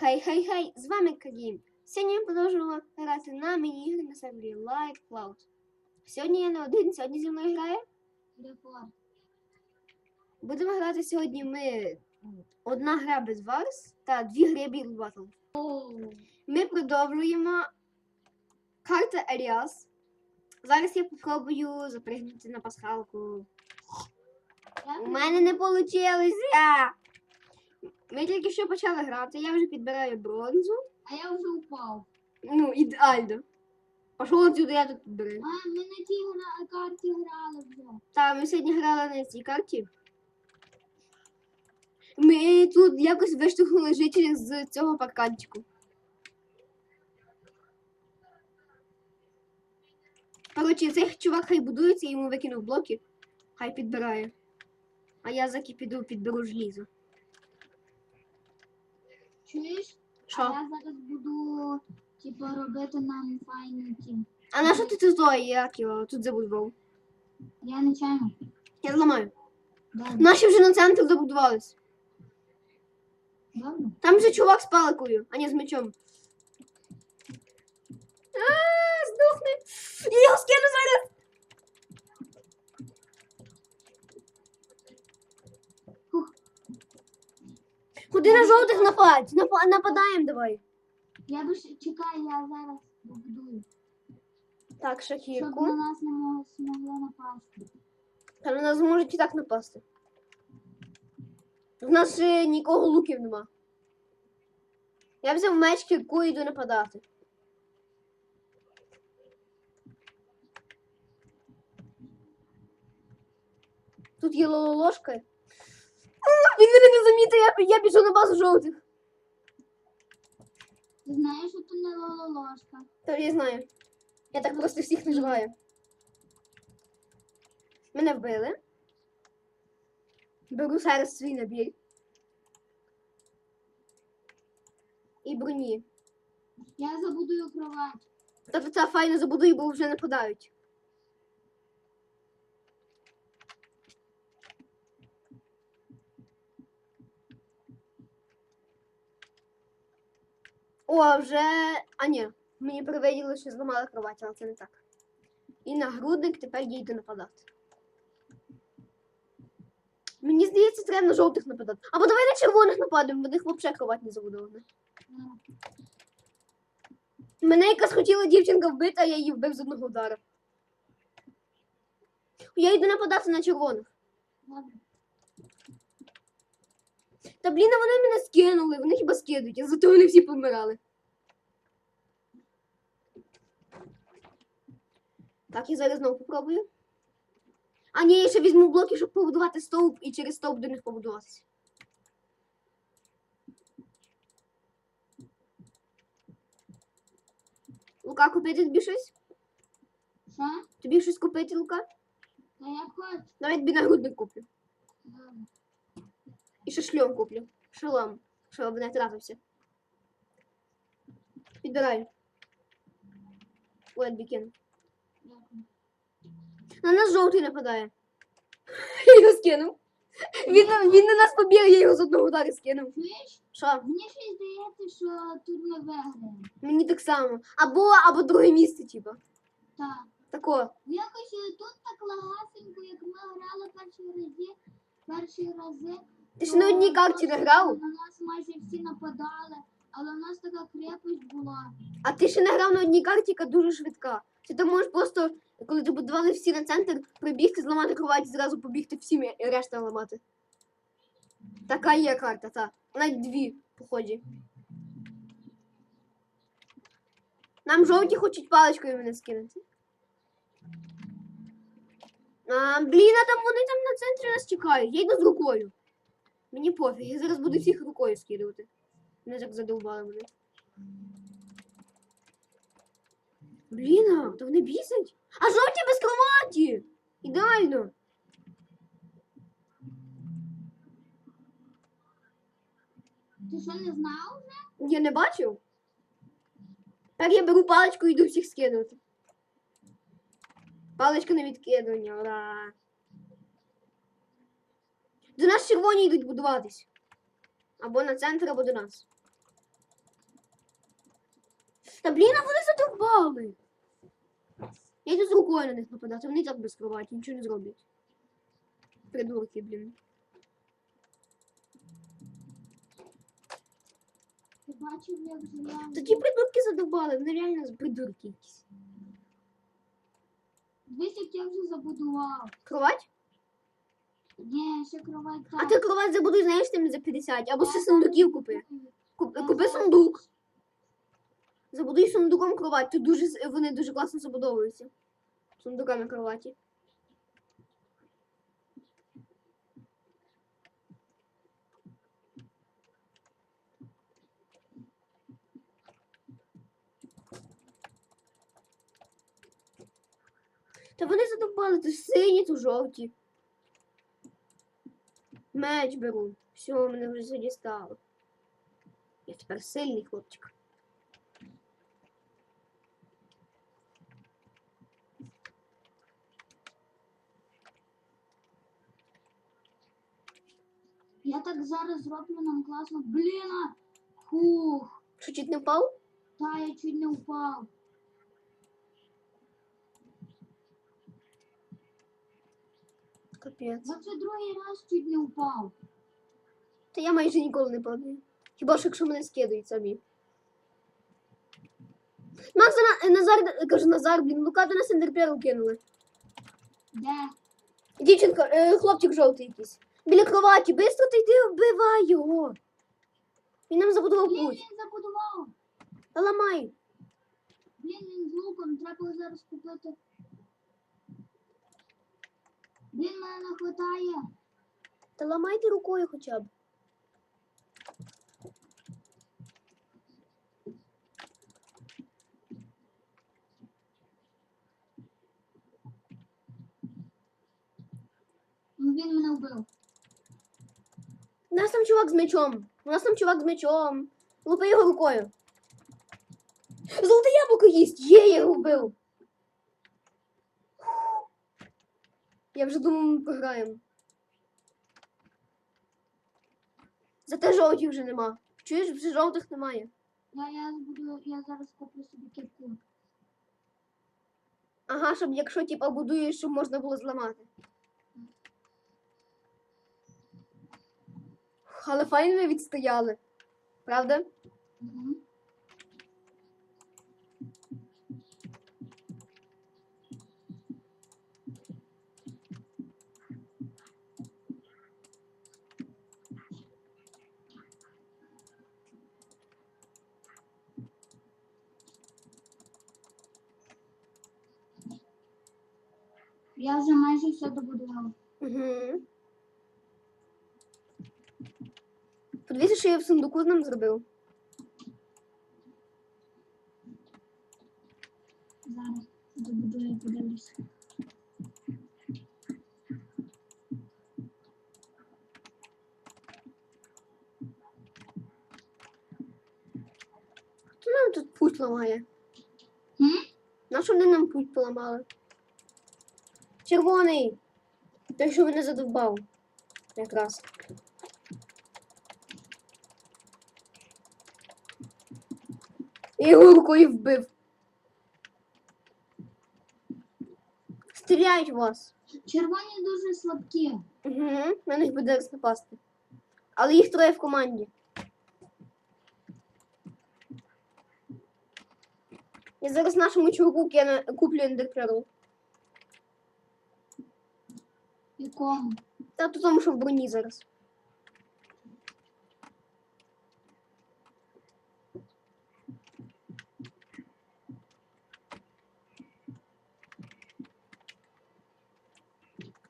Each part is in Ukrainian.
Хей, хей, хей, з вами Карім. Сьогодні ми продовжуємо грати на міні-ігри на сервері Light Cloud. Сьогодні я не один, сьогодні зі мною грає. Репорт. Будемо грати сьогодні ми одна гра без варс та дві гри Build Battle. Ми продовжуємо карта Еліас. Зараз я попробую запригнути на пасхалку. У мене не вийшло. Ми тільки що почали грати, я вже підбираю бронзу. А я вже упав. Ну, ідеально. Пішов отсюди, я тут підбираю. А, ми на тій гра... карті грали вже. Так, ми сьогодні грали на цій карті. Ми тут якось виштовхнули жителів з цього парканчику. Коротше, цей чувак хай будується, йому викинув блоки, хай підбирає. А я заки піду підберу желізо. Чуєш? А я зараз буду, типу, робити нам файний тім. А на що ти тут злої, як його тут забудував? Я нечайно. Я зламаю. Добре. Наші вже на центр забудувались. Добре. Там же чувак з паликою, а не з мечом. А, здохни. Я його скину зараз. Куди на жовтих нападь? Напа- нападаємо давай. Я би ще чекай, я зараз побудую. Так, Щоб шахірку. на нас не мо- змогли напасти. Та на нас можуть і так напасти. В нас ще нікого луків нема. Я взяв меч, кірку і йду нападати. Тут є лололожка. Він мене не замітив, я, я біжу на базу жовтих. Ти знаєш, що це не лололожка? Та я знаю. Я так просто всіх називаю. Мене вбили. Беру зараз свій набір. І броні. Я забудую кровать. Тобто це файно забудую, бо вже нападають. О, вже. А ні, мені привиділи, що зламали кровать, але це не так. І нагрудник тепер я йду нападати. Мені здається, треба на жовтих нападати. Або давай на червоних нападемо, в них взагалі кровать не забудована. Мене якась хотіла дівчинка вбити, а я її вбив з одного удара. Я йду нападати на червоних. Добре. Та блін, а вони мене скинули, вони хіба скидують, а зато вони всі помирали. Так, я зараз знову попробую. А ні, я ще візьму блоки, щоб побудувати стовп і через стовп до них побудуватися. Лука, купити тобі щось? Що? Тобі щось купити, Лука? Та як хоч. Навіть тобі нагрудник куплю. Добре. І ще шльом куплю. Шолом, щоб не тратився. Підбирай. Ой, бікін. На нас жовтий нападає. Я його скинув. Він, він на нас побіг, я його з одного удару скинув. Що? Мені щось здається, що тут ми виграємо. Мені так само. Або, або друге місце, типа. Так. Тако. Якось е, тут так лагасенько, як ми грали перші рази, перші рази. Ти ж на одній карті не грав, На нас майже всі нападали, але у нас така крепость була. а ти ще не грав на одній карті, яка дуже швидка. Чи ти можеш просто, коли ти будували всі на центр, прибігти, зламати кровать і зразу побігти всім і решта ламати. Така є карта, так. Навіть дві, поході. Нам жовті хочуть паличкою мене скинути. А, блін, а там вони там на центрі нас чекають. Я йду з рукою. Мені пофіг, я зараз буду всіх рукою скидувати. Мене так задовбали мене. Блін, то вони бісять. А жовті без кроваті! Ідеально! Ти що не знав вже? Я не бачив. Так я беру паличку і йду всіх скидувати. Паличка на відкидування, ура! До нас червоні йдуть будуватись. Або на центр, або до нас. Та блін, а вони задовбали. Я йду з рукою на них нападати, вони і так без кроваті, нічого не зроблять. Придурки, блін. Ти бачив, як зелений? Такі придурки задовбали, вони реально придурки якісь. Дивись, як я вже забудував. Кровать? Ні, ще кровать А ти кровать забудуй, знаєш, тим за 50, або ще сундуків купи. Куп- Купи сундук. Забудуй сундуком кровать. Тут дуже вони дуже класно забудовуються. Сундука на кроваті. Та вони задовбали, то сині, то жовті. Меч беру. Все, мене вже все дістало. Я тепер сильний хлопчик. Я так зараз зроблю нам класно. Блін! Хух. Що чуть не впав? Та я чуть не впав. Капець. За це другий раз чуть не впав. Та я майже ніколи не падаю. Хіба ж якщо мене скидують самі. Макс, на, Назар, кажу, Назар, блін, Лука до нас ендерперу кинули. Де? Дівчинка, е, хлопчик жовтий якийсь. Біля кроваті, бистро ти йди вбивай його. Він нам забудував Блін, путь. він забудував. Та ламай. Блін, він з луком, треба зараз купити. Блін, мене не хватає. Та ламайте рукою хоча б. Ну, Він мене вбив. У нас там чувак з мечом. У нас там чувак з мечом. Лупи його рукою. Золоте яблуко їсть! Є, я його вбив. Я вже думав, ми програємо. Зате жовтих вже нема. Чуєш, вже жовтих немає. Я, я, буду, я зараз куплю собі кірку. Ага, щоб якщо типа будуєш, щоб можна було зламати. Але файно ми відстояли. Правда? Угу. Я вже майже все добудувала. Угу. Подивіться, що я в сундуку з ним зробив. Зараз добудую подивлюся. Хто нам тут путь ламає? М? На що вони нам путь поламали? Червоний! Той, що мене задовбав. Якраз. Я його рукою вбив. Стріляють вас. Червоні дуже слабкі. Угу. На них буде напасти. Але їх троє в команді. Я зараз нашому чуваку кину- куплю ендерперл. Якому? Та то тому, що в броні зараз.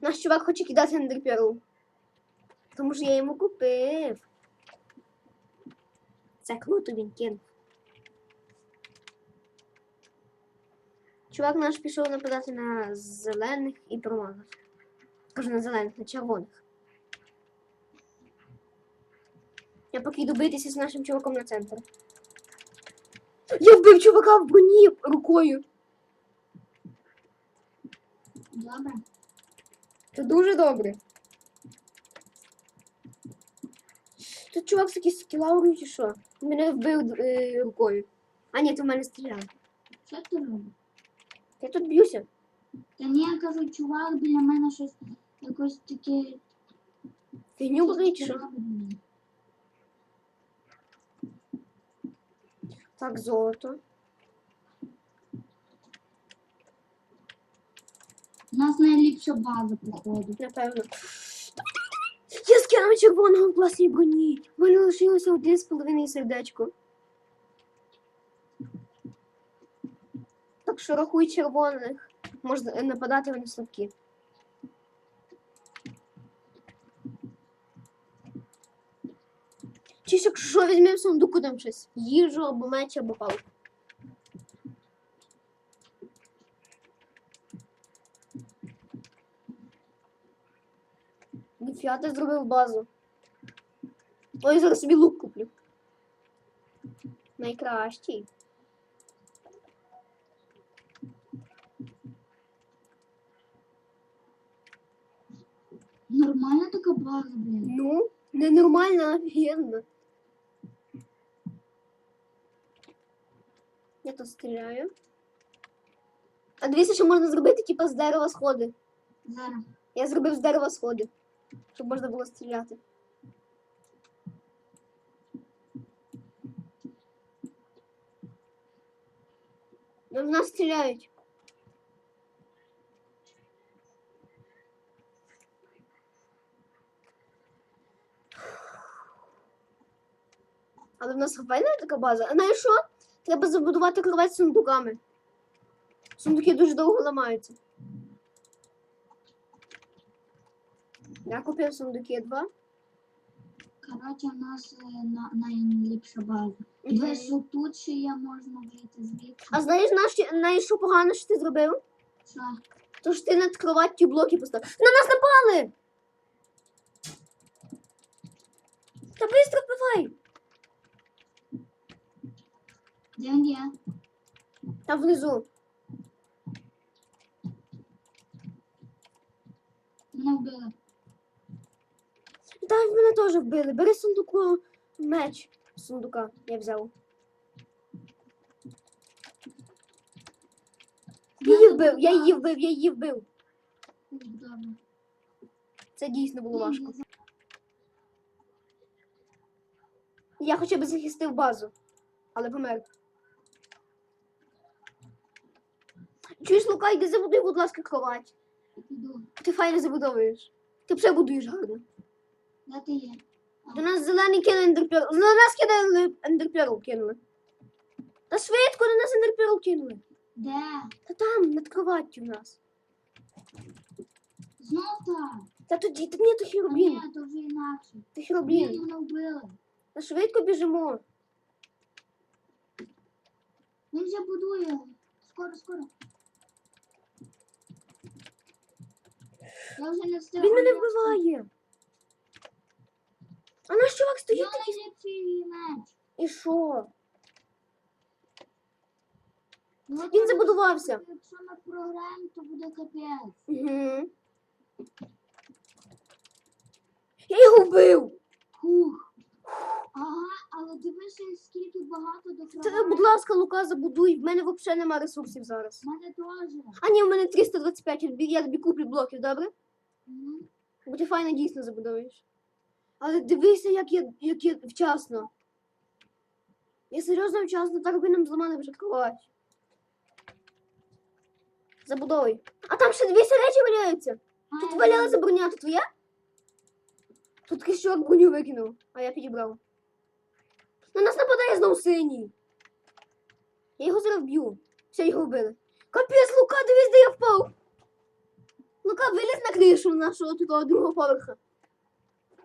Наш чувак хоче кидати ендерперл. Тому що я йому купив. Це круто він кинув. Чувак наш пішов нападати на зелених і промазав. Кажу на зелених, на червоних. Я поки йду битися з нашим чуваком на центр. Я вбив чувака в броні рукою. Добре. Це дуже добре. Тут чувак з якийсь скілаурою чи що? Мене вбив е, рукою. А ні, ти в мене стріляв. Що ти робиш? Я тут б'юся. Та ні, я кажу, чувак біля мене щось якось таке. Фігню чи що? Так, золото. У нас найліпша база, походу. Напевно. Я скинула червоного в класній броні. В мене лишилося один з половиною сердечко. Так що рахуй червоних. Можна нападати вони слабкі. Чи ж якщо візьмемо в сундуку там щось? Їжу або меч, або палку. Ніфіга ти зробив базу. Ой, зараз собі лук куплю. Найкращий. Нормальна така база, блін. Ну, ненормально, а офігенно. Я тут стріляю. А дивіться, що можна зробити, типу, з дерева сходи. Зараз. Я зробив з дерева сходи, щоб можна було стріляти. Ну, в нас стріляють. Але в нас файна така база. А знаєш що? Треба забудувати кровать сундуками. Сундуки дуже довго ламаються. Я купив сундуки два. Коротше, у нас е, на, найліпша база. Дивись, що тут ще є, можна вийти звідси. А знаєш, на що, погано, що ти зробив? Що? То ж ти над кроваттю блоки поставив. На нас напали! Та быстро пивай! Де він є? Там внизу. Мене вбили. Та мене теж вбили. Бери сундуку меч. Сундука я взяв. Я її вбив, я її вбив, я її вбив. Добре. Це дійсно було важко. Я хоча б захистив базу, але помер. Чуєш, Лука, йди забудуй, будь ласка, кровать. Ти файно забудовуєш. Ти все будуєш гарно. Де ти є? До нас зелений кинули ендерперл. До нас кидали ендерперл кинули. Та швидко до нас ендерперл кинули. Де? Та там, над кроваттю в нас. Знов так. Та тоді, та ні, то А хіробін. ні, то вже інакше. Ти хіробін. мене вбили. Та швидко біжимо. Він вже будує. Скоро, скоро. Я вже не встигаю. Він мене вбиває. А наш чувак стоїть такий. меч. І що? Ну, от Він забудувався. Якщо ми програємо, то буде капець. Угу. Я його вбив. Ага, але дивися, скільки багато до програми. будь ласка, Лука, забудуй. В мене взагалі немає ресурсів зараз. У мене теж. А ні, в мене 325, я тобі- я тобі куплю блоків, добре? Бо ти файно дійсно забудовуєш. Але дивися, як я, як я вчасно. Я серйозно вчасно, так би нам зламали вже кровать. Забудовуй. А там ще дві речі валяються. Тут валялася броня, тут твоя? Тут чувак броню викинув, а я підібрав. На нас нападає знову синій. Я його зараз вб'ю. Все, його вбили. Капець, Лука, дивись, де я впав. Лука, виліз на кришу нашого такого другого поверха.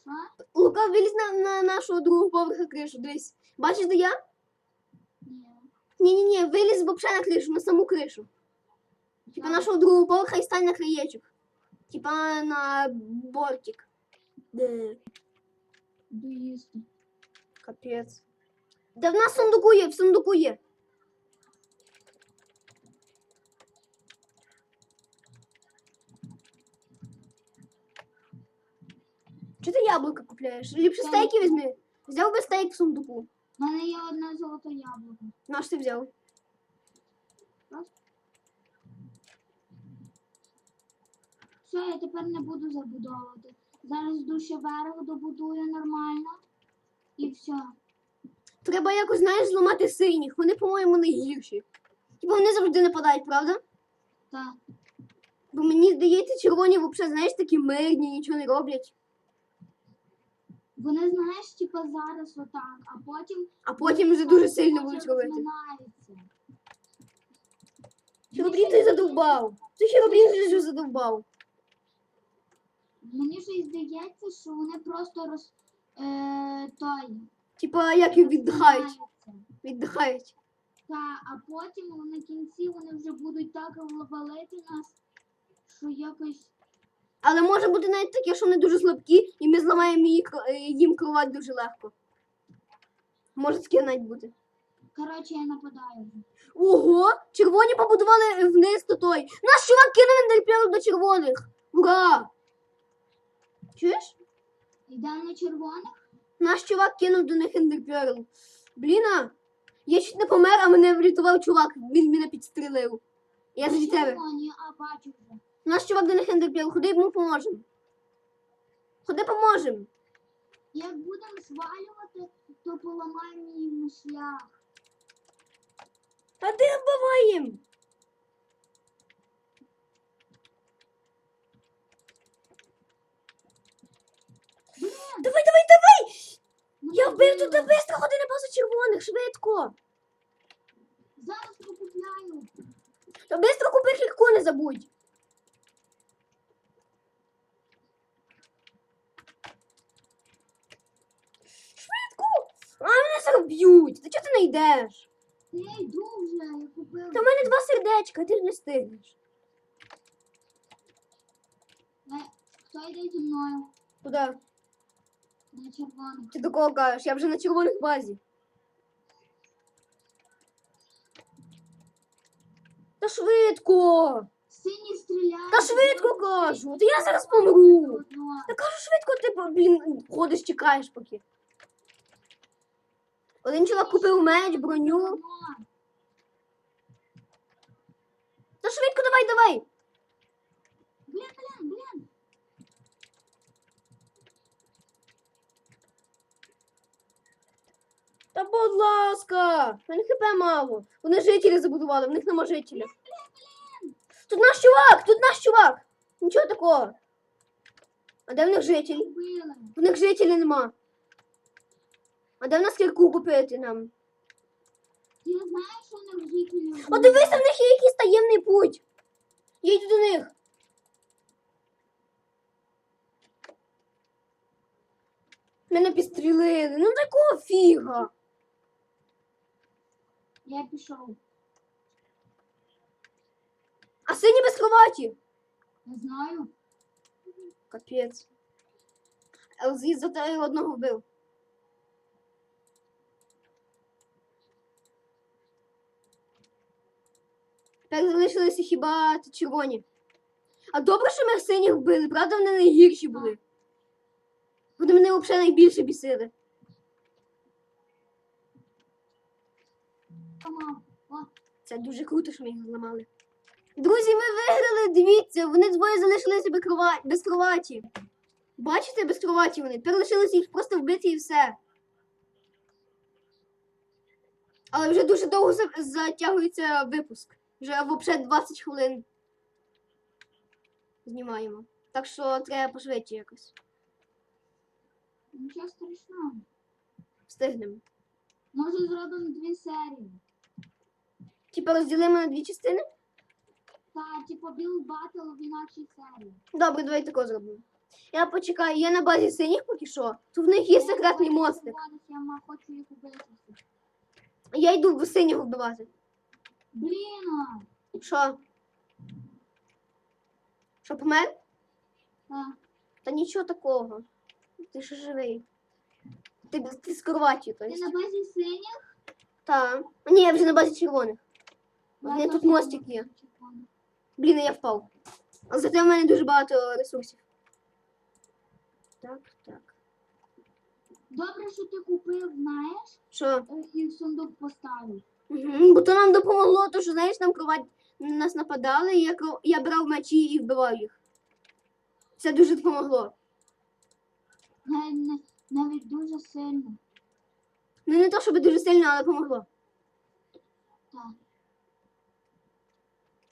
Що? Лука, виліз на, на нашого другого поверха кришу, дивись. Бачиш, де я? Ні. Ні-ні-ні, виліз взагалі на кришу, на саму кришу. Типа нашого другого поверха і стань на краєчок. Типа на бортик. Де? Капець. Да в нас сундуку є, в сундуку є. Чи ти яблука купляєш? Ліпше стейки візьми. Взяв би стейк в сундуку. У мене є одне золоте яблуко. Наш ти взяв? Все, я тепер не буду забудовувати. Зараз душе берег добудую нормально. І все. Треба якось, знаєш, зламати синіх. Вони, по-моєму, не гірші. Типа вони завжди нападають, правда? Так. Бо мені здається, червоні взагалі, знаєш, такі мирні, нічого не роблять. Вони, знаєш, типа зараз отак, а потім. А потім вже дуже сильно будуть розминаються. Херобрін ти задовбав. Ти Херобрін вже задовбав. Мені щось здається, що вони просто роз. Е, той. Типа, як їх віддихають. Віддихають. Та, а потім на кінці вони вже будуть так валити нас, що якось. Але може бути навіть таке, що вони дуже слабкі, і ми зламаємо її, е, їм кровать дуже легко. Може таке навіть бути. Коротше, я нападаю. Ого! Червоні побудували вниз то той. Наш чувак кинув ендерпіл до червоних. Ура! Чуєш? Йдемо на червоних. Наш чувак кинув до них ендерперл. Бліна, я чуть не помер, а мене врятував чувак. Він мене підстрелив. Я за тебе. Червоні, а бачу вже. Наш чувак до них ендерперл. Ходи йому поможемо. Ходи поможемо. Як будемо звалювати, то поламаємо їм шлях. Та ти вбиваєм. Давай, давай, давай! Ну, Я вбив тут ходили. бистро, ходи на базу червоних, швидко. Зараз покупляю. Та бистро купи кільку, не забудь. Швидко! А мене зараз б'ють. Та чого ти не йдеш? Я йду вже, я купив. Та в мене два сердечка, ти ж не встигнеш. Е, Хто йде зі мною? Куди? На червоних. Ти до кого кажеш? Я вже на червоних базі. Та швидко! Сині стріляють. Та швидко кажу! Та я зараз помру! Одно. Та кажу швидко, ти, блін, ходиш, чекаєш поки. Один чоловік купив меч, броню. Та швидко давай, давай! Блін, блін, блін. Та будь ласка! В мене хп мало. Вони жителі забудували, в них нема жителів. Тут наш чувак! Тут наш чувак! Нічого такого. А де в них жителі? Вбили. В них жителів нема. А де в нас кірку купити нам? Ти знаєш, що в жителі? О, дивися, в них є якийсь таємний путь. Я йду до них. Мене підстрілили. Ну такого фіга. Я пішов. А сині без кроваті. Не знаю. Капець. Елзі за те одного вбив. Тепер залишилися хіба червоні. А добре, що ми синіх вбили, правда, вони найгірші були. Вони мене взагалі найбільше бісили. Це дуже круто, що ми їх зламали. Друзі, ми виграли, дивіться, вони двоє залишилися без кроваті. Бачите, без кроваті вони. Тепер лишилося їх просто вбити і все. Але вже дуже довго затягується випуск. Вже взагалі 20 хвилин знімаємо. Так що треба пошвидше якось. нічого страшного. Встигнемо. Може зробимо дві серії. Типа розділимо на дві частини? Та, типу, Build Battle в інакшій серії. Добре, давай тако зробимо. Я почекаю, я на базі синіх поки що. Тут в них є секретний мостик. Я хочу їх убити. Я йду в синього вбивати. Блін, а. Що? Що помер? Та, Та нічого такого. Ти ще живий. Ти, ти з кроватю, то Ти на базі синіх? Та. А ні, я вже на базі червоних. У Я мене тут мостик є. Блін, я впав. А зате в мене дуже багато ресурсів. Так, так. Добре, що ти купив, знаєш, Що? е, і в сундук поставив. Угу. Бо то нам допомогло, то що знаєш, нам кровать на нас нападали, і я, кро- я брав мечі і вбивав їх. Це дуже допомогло. Навіть, не- навіть дуже сильно. Ну не то, щоб дуже сильно, але допомогло. Так.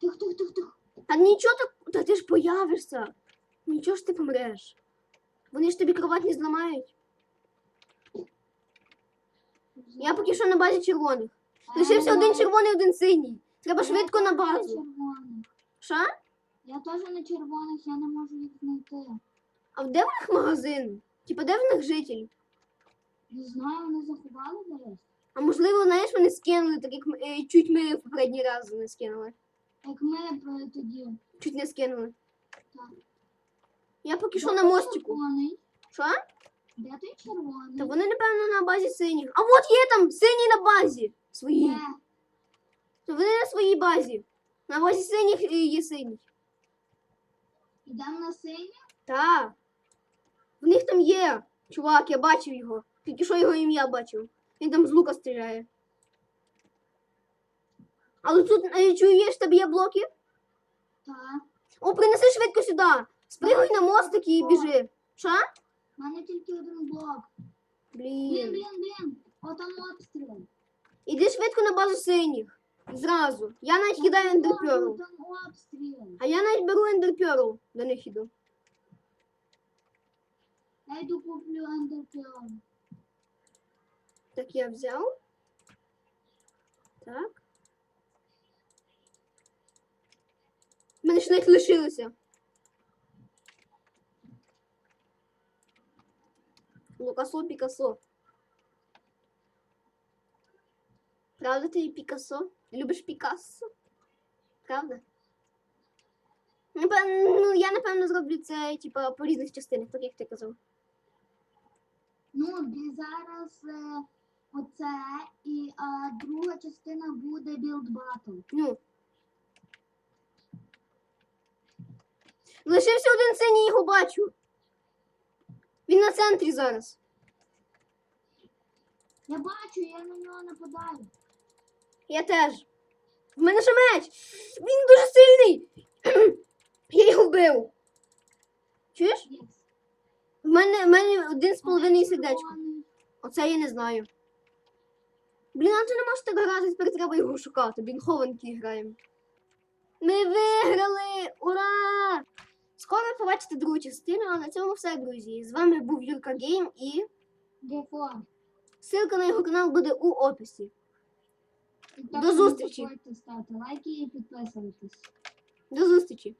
Тих, тих, тих, тих. А нічого так, та ти ж появишся. Нічого ж ти помреш. Вони ж тобі кровать не зламають. Я поки що на базі червоних. Лишився один червоний, один синій. Треба швидко на базу. Що? Я теж на червоних, я не можу їх знайти. А де в них магазин? Типа де в них житель? Не знаю, вони заховали десь. А можливо, знаєш, вони скинули, так як ми- е, чуть ми в попередній раз не скинули. Як ми б тоді. Чуть не скинули. Так. Я поки що Де на той мостику. Червоний? Що? Де той червоний? Та вони, напевно, на базі синіх. А от є там синій на базі. Своїй. Вони на своїй базі. На базі синіх е, є синій. Ідемо на синій? Так. В них там є. Чувак, я бачив його. Тільки що його ім'я бачив. Він там з лука стріляє. Але тут е, чуєш, тобі є блоки? Так. О, принеси швидко сюди. Спригуй на мостик і біжи. Що? У мене тільки один блок. Блін, Блін. блін, блін. О, там обстріл. Іди швидко на базу синіх. Зразу. Я навіть кидаю ендерперл. А я навіть беру ендерперл. До них іду. Я йду куплю ендерпіон. Так, я взяв. Так. У мене ж навіть лишилося. Лукасо Пікасо. Правда ти Пікасо? Любиш Пікассо? Правда? Напевно, ну, я напевно зроблю це, типа, по різних частинах, так як ти казав. Ну, і зараз е, оце і а, друга частина буде білд батл. Ну. Лишився один синій, його бачу. Він на центрі зараз. Я бачу, я на нього нападаю. Я теж. В мене ще меч. Він дуже сильний. Я його вбив. Чуєш? В мене, в мене один з половиною сердечко. Оце я не знаю. Блін, а ти не можеш так грати, тепер треба його шукати. Блін, хованки граємо. Ми виграли! Ура! Скоро побачите другу частину, а на цьому все, друзі. З вами був Юрка Гейм і ссылка на його канал буде у описі. До зустрічі. Ставте лайки і підписуйтесь. До зустрічі!